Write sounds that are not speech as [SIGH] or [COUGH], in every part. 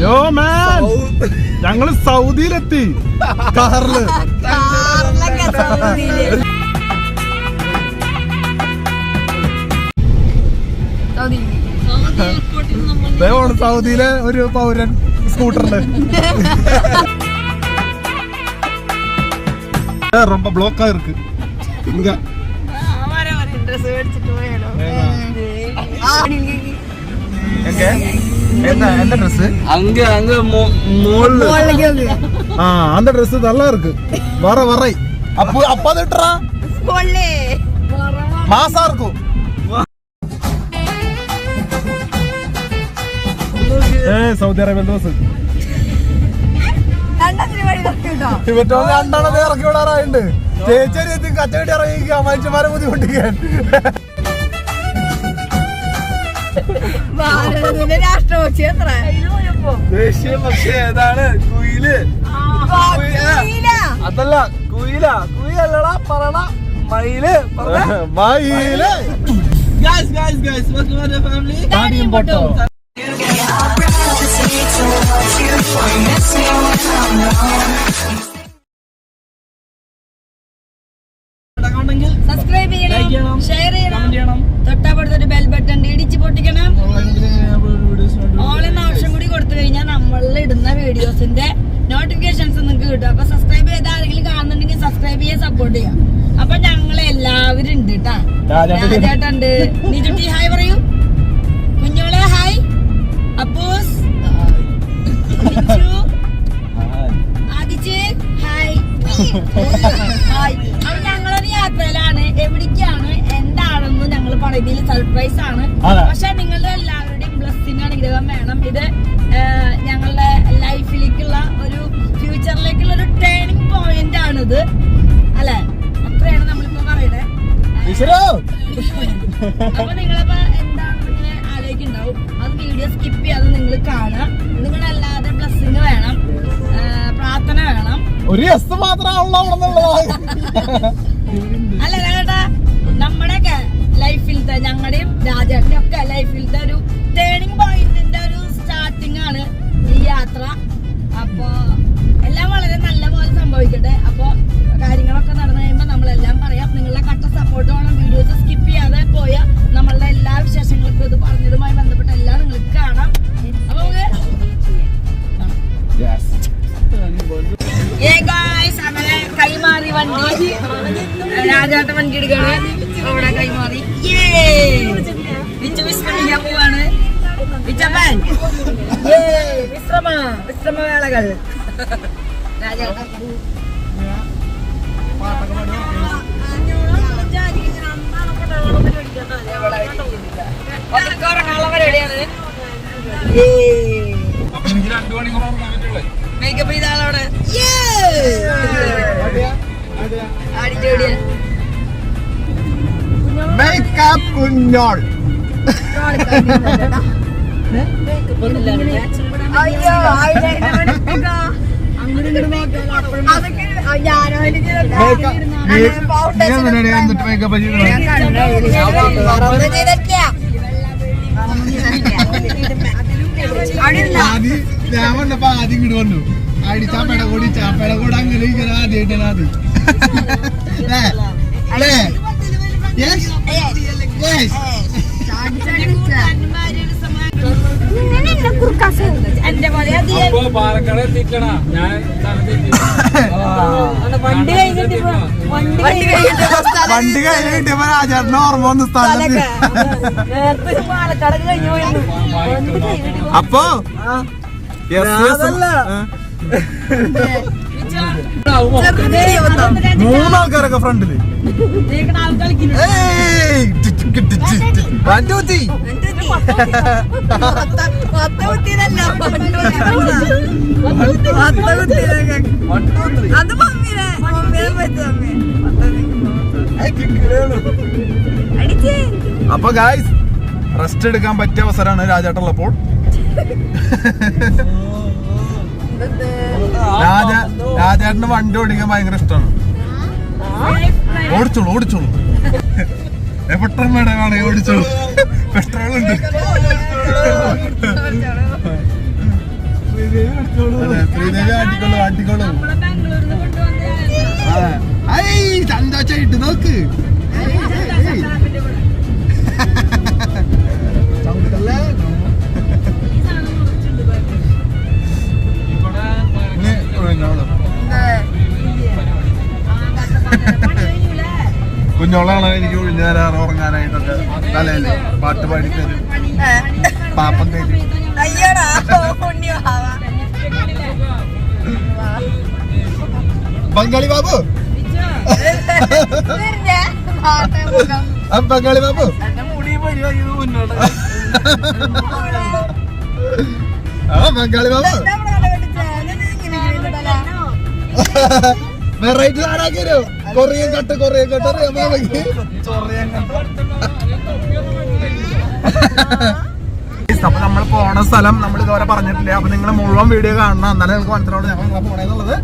യോ മാൻ ഞങ്ങള് സൗദിയിലെത്തി കാറില് കാറിലൊക്കെ സൗദിയില്. സൗദിയില്. ദയവാണ് സൗദിയിലെ ഒരു പൗരൻ സ്കൂട്ടറില് ഏ, ரொம்ப ബ്ലോക്കാ இருக்கு இங்க അവരെ ഒരു dress മേടിച്ചിട്ട് പോയാലോ? ആ, എങ്ക என்ன என்ன Dress அங்க அங்க மோ- மோல்ல മുകളിലേക്ക് നോക്ക്. ஆ அந்த Dress நல்லா இருக்கு வர வரை அப்போ அப்ப அது இட்டுறா മുകളിലേ. மாசா இருக்கும் ഏ സൗദി അറേബ്യൻ ദിവസം രണ്ടത്തിന് വഴി നോക്ക് കേട്ടോ. ഇവറ്റോ രണ്ടെണ്ണം ഇറക്കി വിടാറായിട്ടുണ്ട് ചേച്ചേരി എത്തി കച്ചവടി ഇറങ്ങിക്കുക മനുഷ്യന്മാരെ ബുദ്ധിമുട്ടിക്കാൻ ഭാരതത്തിന്റെ രാഷ്ട്രപക്ഷി എത്ര? ദേശീയ പക്ഷി ഏതാണ്? കുയിൽ. കുയില. അതല്ല കുയില. കുയിലല്ലടാ പറണ മയിൽ. മയിൽ. Guys guys guys welcome to the family താടിയും പൊട്ടോ ഉണ്ടെങ്കിൽ സബ്സ്ക്രൈബ് Like സബ്സ്ക്രൈബ് ചെയ്യണം. ഷെയർ ചെയ്യണം. തൊട്ടപ്പുറത്തൊരു ബെൽ ബട്ടൺ ഇടിച്ച് പൊട്ടിക്കണം. ഓൾ എന്ന ഓപ്ഷൻ കൂടി കൊടുത്തു കഴിഞ്ഞാൽ നമ്മളിൽ ഇടുന്ന വീഡിയോസിന്റെ നോട്ടിഫിക്കേഷൻസ് നിങ്ങൾക്ക് കിട്ടും. അപ്പൊ സബ്സ്ക്രൈബ് ചെയ്ത ആരെങ്കിലും കാണുന്നുണ്ടെങ്കിൽ സബ്സ്ക്രൈബ് ചെയ്യാൻ സപ്പോർട്ട് ചെയ്യാം. അപ്പൊ ഞങ്ങൾ എല്ലാവരും ഉണ്ട് കേട്ടാ രാജാട്ട് രാജേട്ടുണ്ട് നിജുട്ടി ഹായ് പറയൂ. കുഞ്ഞോളെ ഹായ് അപ്പൂസ്. [LAUGHS] ആദിച്ച് ഹായ് എന്താണെന്ന് ഇതിൽ സർപ്രൈസ് ആണ്. പക്ഷെ നിങ്ങളുടെ എല്ലാവരുടെയും ബ്ലസ്സിംഗ് അനുഗ്രഹം വേണം. ഇത് ഞങ്ങളുടെ ലൈഫിലേക്കുള്ള ഒരു ഫ്യൂച്ചറിലേക്കുള്ള ഒരു ടേണിംഗ് പോയിന്റ് ആണിത്. അല്ലെ? അത്രയാണ് നമ്മളിപ്പോ പറയണേ. അപ്പൊ നിങ്ങളിപ്പോ എന്താണ് ഇങ്ങനെ ആലോചിക്കുന്നുണ്ടാവും? അത് വീഡിയോ സ്കിപ്പ് ചെയ്യാതെ നിങ്ങൾ കാണുക. നിങ്ങളല്ലാതെ ബ്ലസ്സിങ് വേണം. പ്രാർത്ഥന വേണം. ഒരു മാത്രമാണല്ലോ അല്ല ചേട്ടാ നമ്മുടെയൊക്കെ ലൈഫിലത്തെ ഞങ്ങളുടെയും രാജാട്ടിന്റെ ഒക്കെ ലൈഫിലത്തെ ഒരു ടേണിംഗ് പോയിന്റിന്റെ ഒരു സ്റ്റാർട്ടിംഗ് ആണ് ഈ യാത്ര. അപ്പോ എല്ലാം വളരെ നല്ല പോലെ സംഭവിക്കട്ടെ. അപ്പോ കാര്യങ്ങളൊക്കെ നടന്നു കഴിയുമ്പോൾ നമ്മളെല്ലാം പറയാം. നിങ്ങളുടെ കട്ട സപ്പോർട്ട് വേണം. വീഡിയോസ് സ്കിപ്പ് ചെയ്യാതെ പോയ നമ്മളുടെ എല്ലാ വിശേഷങ്ങൾക്കും ഇത് പറഞ്ഞതുമായി ബന്ധപ്പെട്ട എല്ലാം നിങ്ങൾക്ക് കാണാം. അപ്പൊ നമുക്ക് ഏകാ വണ്ടി. രാജാട്ട വണ്ടി എടുക്കാണ്. അവിടെ കൈമാറി. വിച്ചു വിശ്രമിക്കാൻ പോവാണ്. വിച്ചപ്പൻ. വിശ്രമ. വിശ്രമവേളകൾ. രാജാട്ട മേക്കപ്പ് ചെയ്ത ആളവിടെ. മേക്കപ്പ് കുഞ്ഞോൾ. അയ്യോ അതൊക്കെ ഞാനോ എന്നിട്ട് മേക്കപ്പ് ആദ്യം ഞാൻ വന്നപ്പോ ആദ്യം ഇങ്ങോട്ട് വന്നു. അടി ചാപ്പയുടെ കൂടി ചാപ്പയുടെ കൂടെ അങ്ങനെ ഇങ്ങനെ ആദ്യമായിട്ടാണ് ആദ്യം. [LAUGHS] പാലക്കാട് എത്തിക്കണ. ഞാൻ വണ്ടി കഴിഞ്ഞിട്ട് ഇപ്പൊ വണ്ടി കിട്ടിയപ്പോ രാജാട്ടിന് ഓർമ്മ വന്നു സ്ഥലത്ത് അപ്പോ? അതല്ല കഴിഞ്ഞു? മൂന്നാൾക്കാരൊക്കെ ഫ്രണ്ടിൽ. three. അത് മമ്മിനെ മമ്മിനെ പറ്റും അപ്പൊ ഗായ്സ് റെസ്റ്റ് എടുക്കാൻ പറ്റിയ അവസരമാണ് രാജാട്ടുള്ളപ്പോൾ. രാജ രാജാട്ടിന് വണ്ടി ഓടിക്കാൻ ഭയങ്കര ഇഷ്ടമാണ് ഓടിച്ചോളൂ ഓടിച്ചോളൂ. പെട്രോൾ മേടമാണ് ഓടിച്ചോളൂ. പെട്രോൾ ഉണ്ട്. ശ്രീദേവി നോക്ക്. ഏയ്. കുഞ്ഞോളാണ് എനിക്ക് ഒഴിഞ്ഞു തരാറ് ഉറങ്ങാനായിട്ടൊക്കെ. തലയിൽ പാട്ട് പാടിത്തരും. പണി- പണി- പാപ്പം തരും ബംഗാളി ബാബു. ബംഗാളി ബാബു. ആ ബംഗാളി ബാബു. വെറൈറ്റി ആരാക്കിയോ കൊറിയൻ കട്ട് കൊറിയൻ കട്ട് അപ്പൊ നമ്മൾ പോണ സ്ഥലം നമ്മൾ ഇതുവരെ പറഞ്ഞിട്ടില്ല. അപ്പൊ നിങ്ങൾ മുഴുവൻ വീഡിയോ കാണണം. എന്നാലേ നിങ്ങൾക്ക് മനസ്സിലാവും ഞങ്ങൾ നിങ്ങളെ പോണേന്നുള്ളത്.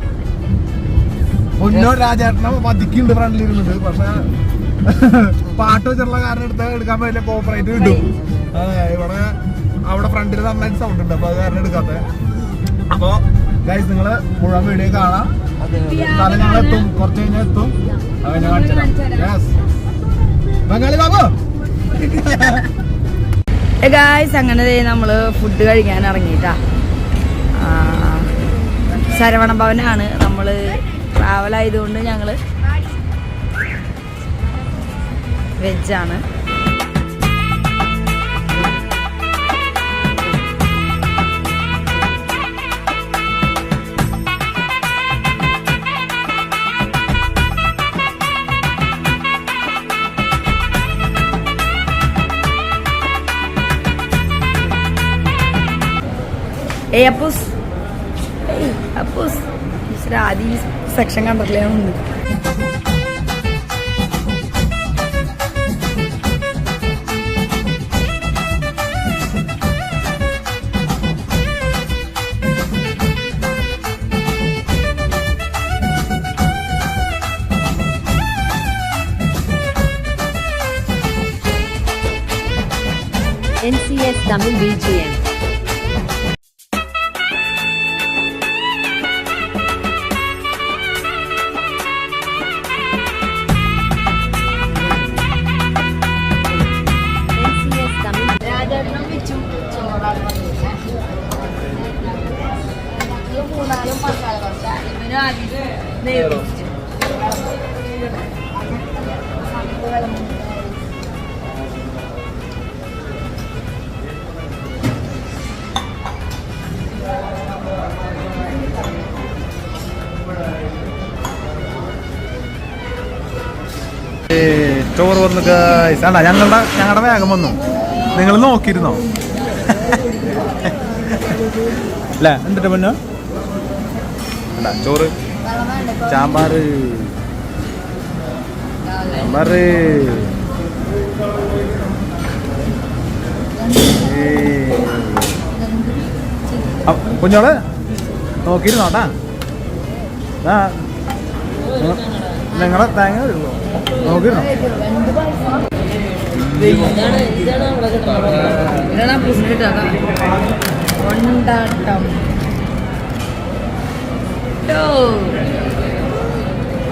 മുന്നോ രാജേട്ടനെ പതിക്കുണ്ട് ഫ്രണ്ടിൽ ഇരുന്നത് പക്ഷെ പാട്ട് വെച്ചിട്ടുള്ള കാരണം എടുത്ത് എടുക്കാൻ പറ്റില്ല. കോപ്പറേറ്റ് കിട്ടും. ഇവിടെ അവിടെ ഫ്രണ്ടിൽ നന്നായിട്ട് സൗണ്ട് ഉണ്ട്. അപ്പൊ അത് കാരണം എടുക്കാത്ത. അപ്പൊ ഗൈസ് നിങ്ങൾ മുഴുവൻ വീഡിയോ കാണാം. ഞങ്ങൾ എത്തും കുറച്ച് കഴിഞ്ഞാൽ എത്തും. അത് ഞാൻ കാണിച്ചു തരാം. Yes. ബംഗാളി ബാബു. ഗായ്സ് അങ്ങനെ നമ്മൾ ഫുഡ് കഴിക്കാൻ ഇറങ്ങിട്ടാ ശരവണ ഭവനാണ്. നമ്മൾ ട്രാവൽ ആയതുകൊണ്ട് ഞങ്ങൾ വെജാണ് ഏ അപ്പൂസ്. ഏയ് അപ്പൂസ്. ഈശ്വരാ, ആദ്യം ഈ സെക്ഷൻ കണ്ടിട്ടില്ലേ ഒന്ന് NCS Tamil BGM. നെയ്യ് റോസ്റ്റ്. ചോറ് വന്നു ഗൈസ് അല്ല ഞങ്ങളുടെ ഞങ്ങളുടെ വേഗം വന്നു. നിങ്ങൾ നോക്കിയിരുന്നോ? [LAUGHS] അല്ല? എന്നിട്ട് മുന്നോ? ചോറ് സാമ്പാറ് സാമ്പാറ് കുഞ്ഞോൾ നോക്കിയിരുന്നോട്ടാ ആ നിങ്ങളെ തേങ്ങ വരുള്ളൂ നോക്കിയിരുന്നോ ഇതാണ് അപ്പൂസിന് കിട്ടാ കൊണ്ടാട്ടം.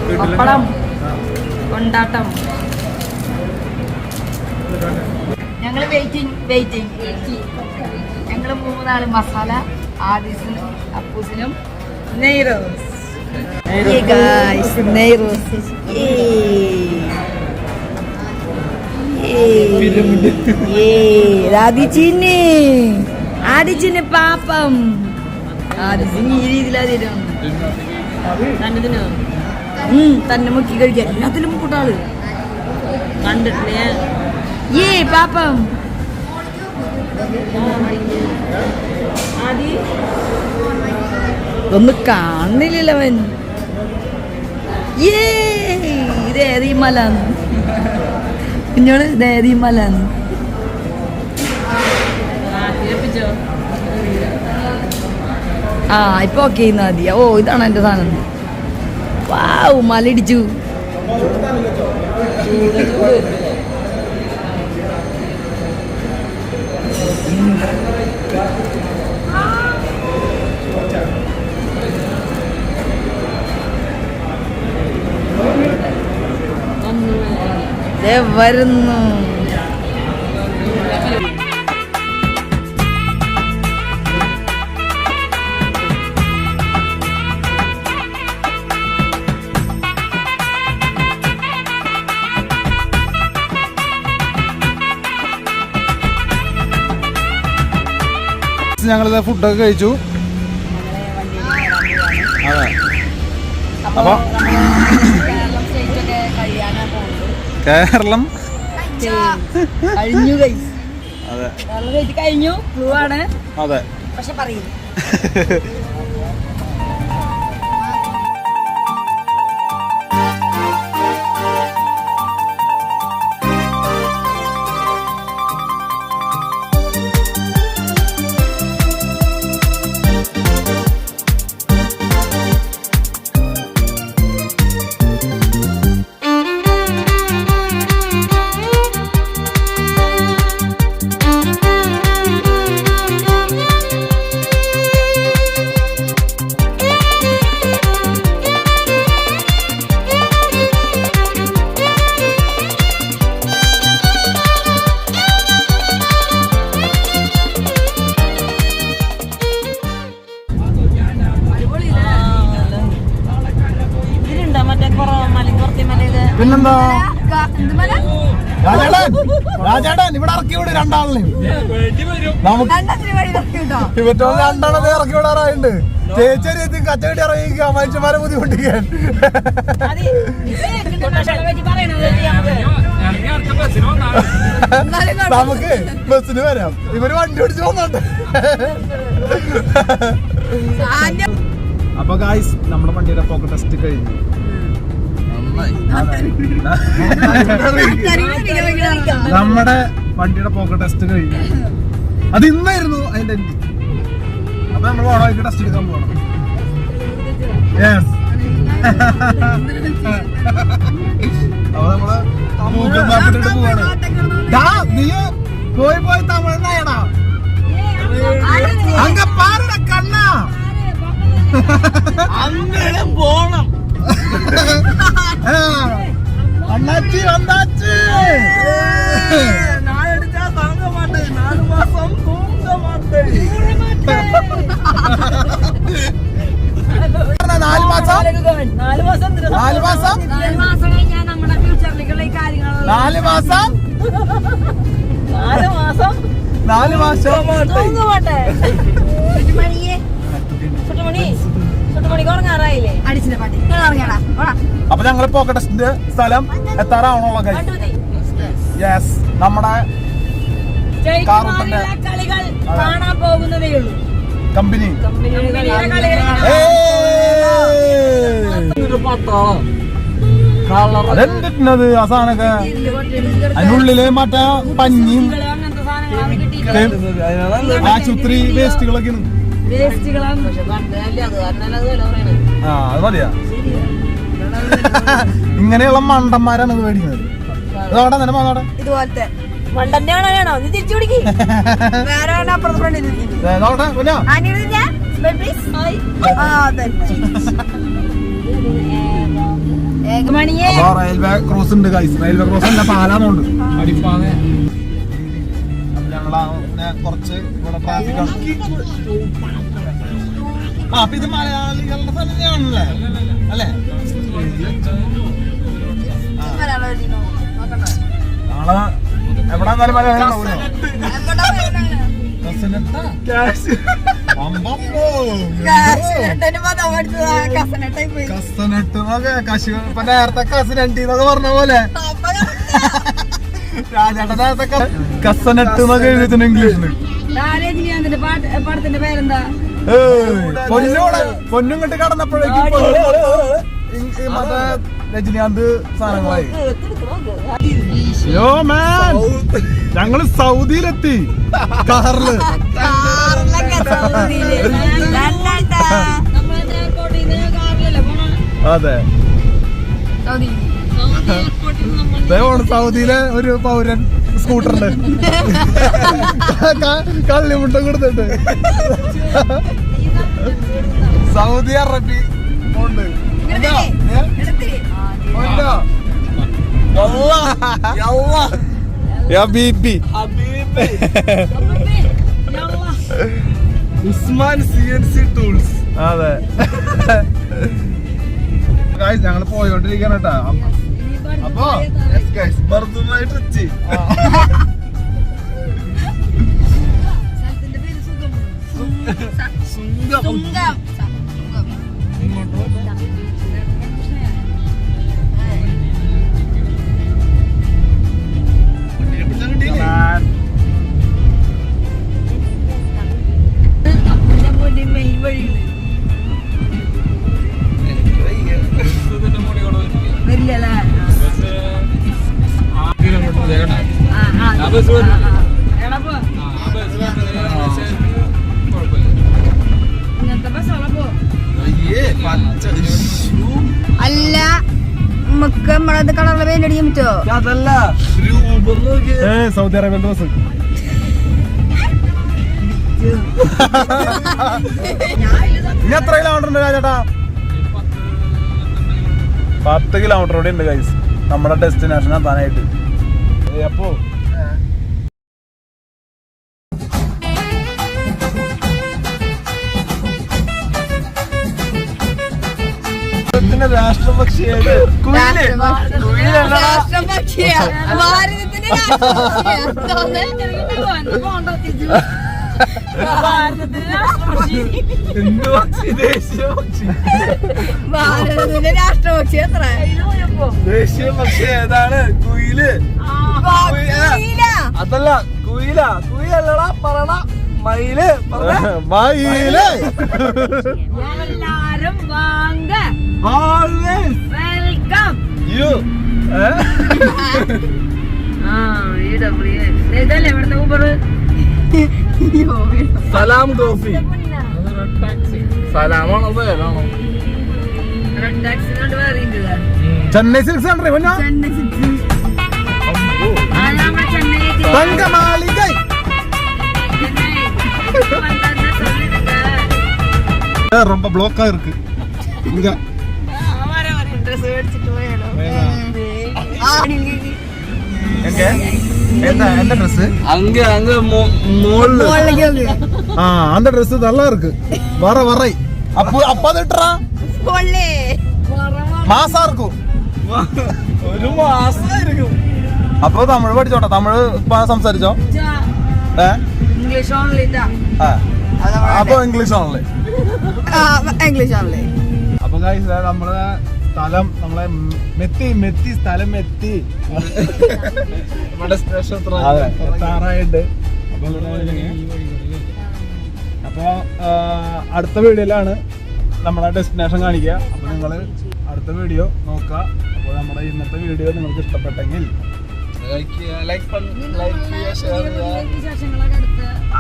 ട്ടോ. പപ്പടം കൊണ്ടാട്ടം ഞങ്ങൾ വെയിറ്റിംഗ് വെയിറ്റിംഗ് ഞങ്ങൾ മൂന്നാൾ മസാല ആദിസിനും അപ്പൂസിനും നെയ്റോസ് നെയ്റോസ് ആദിച്ചിന്. ആദിച്ചിന് പാപ്പം. ആദിച്ചിന് ഈ രീതിയിലാ തന്നെ തിന്നോ മുക്കി കഴിക്കാൻ. എല്ലാത്തിലും കൂട്ടാൾ കണ്ടിട്ടില്ലേ ഏ പാപ്പം. ഒന്ന് കാണുന്നില്ല അവൻ ഏ ഇതേതീ മലാന്ന് കുഞ്ഞോൾ ഇതേതീ മലാന്ന് ആ ഇപ്പൊ ഓക്കെ ചെയ്യുന്നാൽ ഓ ഇതാണ് എന്റെ സാധനം. വാവ് മലയിടിച്ചു. വരുന്നു. വരുന്നു ഞങ്ങളിത് ഫുഡൊക്കെ കഴിച്ചു. അതെ. അപ്പൊ കേരളം. കഴിഞ്ഞു ഗൈസ് അതെ. കഴിഞ്ഞു. അതെ. പക്ഷെ പറയില്ല. [LAUGHS] ഇവറ്റോ രണ്ടാളെ ഇറക്കി വിടാറായിട്ടുണ്ട് ചേച്ചേരി എത്തി കച്ചവടി ഇറങ്ങിക്കുക മനുഷ്യന്മാരെ ബുദ്ധിമുട്ടിക്കാൻ. നമുക്ക്. ബസ്സിന് വരാം. ഇവർ വണ്ടി ഓടിച്ചു പോകുന്നുണ്ട്. അപ്പൊ ഗായ്സ് നമ്മുടെ വണ്ടിയുടെ പോക്കറ്റ് ടെസ്റ്റ് കഴിഞ്ഞു. നമ്മുടെ വണ്ടിയുടെ പോക്കറ്റ് ടെസ്റ്റ് കഴിഞ്ഞു. അത് ഇന്നായിരുന്നു അതിന്റെ end. അപ്പൊ നമ്മൾ ഓണോയ്ക്ക് ടെസ്റ്റ് എടുക്കാൻ പോകണം അപ്പൊ നമ്മൾ ഗൂഗിൾ മാപ്പ് ഇട്ടിട്ട് പോവാണ് നീ പോയി പോയി തമിഴ്നാടാ അങ്ങ പാറട കണ്ണാ അങ്ങനെ പോണം അണ്ണാച്ചി വന്നാച്ചി മാട്ടേ നാല് മാസം മാട്ടേ നാല് മാസം നാല് മാസം? നാല് മാസം നാല് മാസം കഴിഞ്ഞാൽ നമ്മുടെ ഫ്യൂച്ചറിലേക്കുള്ള ഈ കാര്യങ്ങൾ നാല് മാസം നാല് മാസം നാല് മാസം അപ്പൊ ഞങ്ങൾ പോക്കറ്റസ്റ്റിന്റെ സ്ഥലം എത്താറാവണുള്ള യെസ് നമ്മുടെ കളികൾ. കാണാൻ പോകുന്നതേ ഉള്ളൂ. കമ്പനി. അതെന്തിട്ടത് ആ അതിനുള്ളിൽ മറ്റേ പഞ്ഞിയും ആശുപത്രി വേസ്റ്റുകളൊക്കെ വേസ്റ്റുകളാണ്. പക്ഷെ അത്? കാരണം അത് പറയണത് ആ അത് മതിയാ. ഇങ്ങനെയുള്ള മണ്ടന്മാരാണ് ഇത് മേടിക്കുന്നത്. ഇതോടെ തന്നെ പോന്നോടെ ഇതുപോലത്തെ. മണ്ടന്റെ ആണോ നീ തിരിച്ചു പിടിക്ക് [LAUGHS] വേറെ വേണ്ട അപ്പുറത്ത് ഫ്രണ്ടിൽ റെയിൽവേ ക്രോസ് ഉണ്ട് ഗൈസ് റെയിൽവേ ക്രോസ് അല്ല പാലാന്നുണ്ട് അടിപ്പാതെ ഞങ്ങളാ കുറച്ച് ഇവിടെ ട്രാഫിക് ആ അപ്പൊ ഇത് മലയാളികളുടെ തന്നെയാണല്ലേ? അല്ലേ? നാളെ എവിടെ മലയാളം എന്നൊക്കെ കശു ഇപ്പൊ നേരത്തെ കസനട്ടി എന്നൊക്കെ പറഞ്ഞ പോലെ രാജേട്ടൻ നേരത്തെ ക- കസനട്ട് എന്നൊക്കെ എഴുതിയിട്ടുണ്ട് ഇംഗ്ലീഷിൽ രജനീകാന്തിന്റെ പാട്ട് പടത്തിന്റെ പേരെന്താ പൊന്നോടെ പൊന്നും കടന്നപ്പോഴേക്കും രജനീകാന്ത് സാധനങ്ങളായി യോ മാൻ ഞങ്ങൾ സൗദിയിലെത്തി. കാറിൽ. നമ്മളെ എയർപോർട്ടിൽ നിന്ന് കാറിലല്ലേ പോണേ അതെ. സൗദി. എയർപോർട്ടിൽ നിന്ന് ദയവാണ് സൗദിയിലെ ഒരു പൗരൻ സ്കൂട്ടറിന്റെ കള്ളി മുട്ട കൊടുത്തിട്ട്. സൗദി അറബി ഉണ്ട്. എന്താ? ഉണ്ടോ? യാ ബീബി ഹബീബ് അപ്പുപ്പി, യല്ലാ. Usman C N C tools അതെ. [LAUGHS] ഞങ്ങൾ പോയോണ്ടിരിക്കണം കേട്ടാ അപ്പോ അടുത്ത yes, guys. മർദ്ദമായി ടച്ച് സ്ഥലത്തിന്റെ സുങ്കം അല്ല നമുക്ക് നമ്മളത് കളറിൽ പെയിന്റ് അടിക്കാൻ പറ്റുമോ അതല്ല സൗദി അറേബ്യൻ ഡ്രസ് ഇനി എത്ര കിലോമീറ്റർ ഉണ്ട് ചേട്ടാ പത്ത് കിലോമീറ്റർ കൂടെ ഉണ്ട് ഗൈസ് നമ്മുടെ ഡെസ്റ്റിനേഷൻ എത്താനായിട്ട്. അപ്പോ രാഷ്ട്രപക്ഷിയായത് കുയിൽ. കുയിലല്ലടാ രാഷ്ട്രപക്ഷിയാ ഭാരതത്തിന്റെ രാഷ്ട്രപക്ഷിയാ പോണ്ടോ തിരിച്ചു ഭാരതത്തിന് രാഷ്ട്രപതി. എന്ത് പക്ഷി ദേശീയ പക്ഷി ഭാരതത്തിന്റെ രാഷ്ട്രപക്ഷി എത്ര? ദേശീയ പക്ഷി ഏതാണ്? കുയിൽ. കുയില. അതല്ല കുയില. കുയിലല്ലടാ പറണ മയിൽ. മയിൽ. എല്ലാരും വാങ്ക Always വെൽക്കം you. ഏ? ആ ഈ ഡബ്ല്യു ഇതല്ലേ ഇവിടുത്തെ ഊബർ സലാം കോഫി സലാമാണോ പേരാണോ റെഡ് ടാക്സിനോട് വേറിയില്ല ചെന്നൈ സിൽക്സ് ആണ് ഇവനോ ആ നമ്മുടെ ചെന്നൈ തങ്കമാലിക ரொம்ப ബ്ലോക്കാ இருக்கு இங்க அந்த ட்ரெஸ் நல்லா இருக்கு வர வரை அப்போ அப்ப அது இட்டுறா മാസാ ഇരിക്കും ഒരു മാസമായിരിക്കും അപ്പൊ തമിഴ് പഠിച്ചോട്ടെ തമിഴ് ഇപ്പൊ സംസാരിച്ചോ ഏ ഇംഗ്ലീഷ് ഓൺലി ആ. അപ്പൊ ഇംഗ്ലീഷ് ആണല്ലേ ഇംഗ്ലീഷ് ആണല്ലേ അപ്പൊ guys, ദേ നമ്മളെ സ്ഥലം നമ്മളെ മെത്തി മെത്തി സ്ഥലം മെത്തി. നമ്മുടെ സ്റ്റേഷൻ എത്താറായിട്ട് അപ്പൊ അടുത്ത വീഡിയോയിലാണ് നമ്മളെ ഡെസ്റ്റിനേഷൻ കാണിക്കുക. അപ്പൊ നിങ്ങൾ അടുത്ത വീഡിയോ നോക്കുക. അപ്പോൾ നമ്മുടെ ഇന്നത്തെ വീഡിയോ നിങ്ങൾക്ക് ഇഷ്ടപ്പെട്ടെങ്കിൽ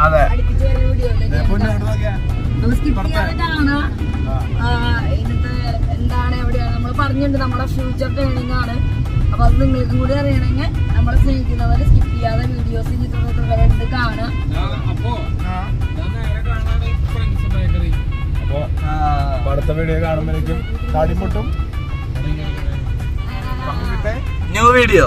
അതെ. പൊന്നു കാണുക എന്താണ് എവിടെയാണ്? നമ്മൾ പറഞ്ഞിട്ടുണ്ട് നമ്മുടെ ഫ്യൂച്ചർ ട്രെയിനിങ് ആണ്. അപ്പൊ അത് നിങ്ങൾക്കും കൂടി അറിയണമെങ്കിൽ നമ്മളെ സ്നേഹിക്കുന്നവർ സ്കിപ്പ് ചെയ്യാതെ വീഡിയോസ് ചിത്രത്തിലുണ്ട് കാണുക. അപ്പോ അടുത്ത വീഡിയോ കാണുമ്പോഴേക്കും താടിപ്പൊട്ടും ന്യൂ വീഡിയോ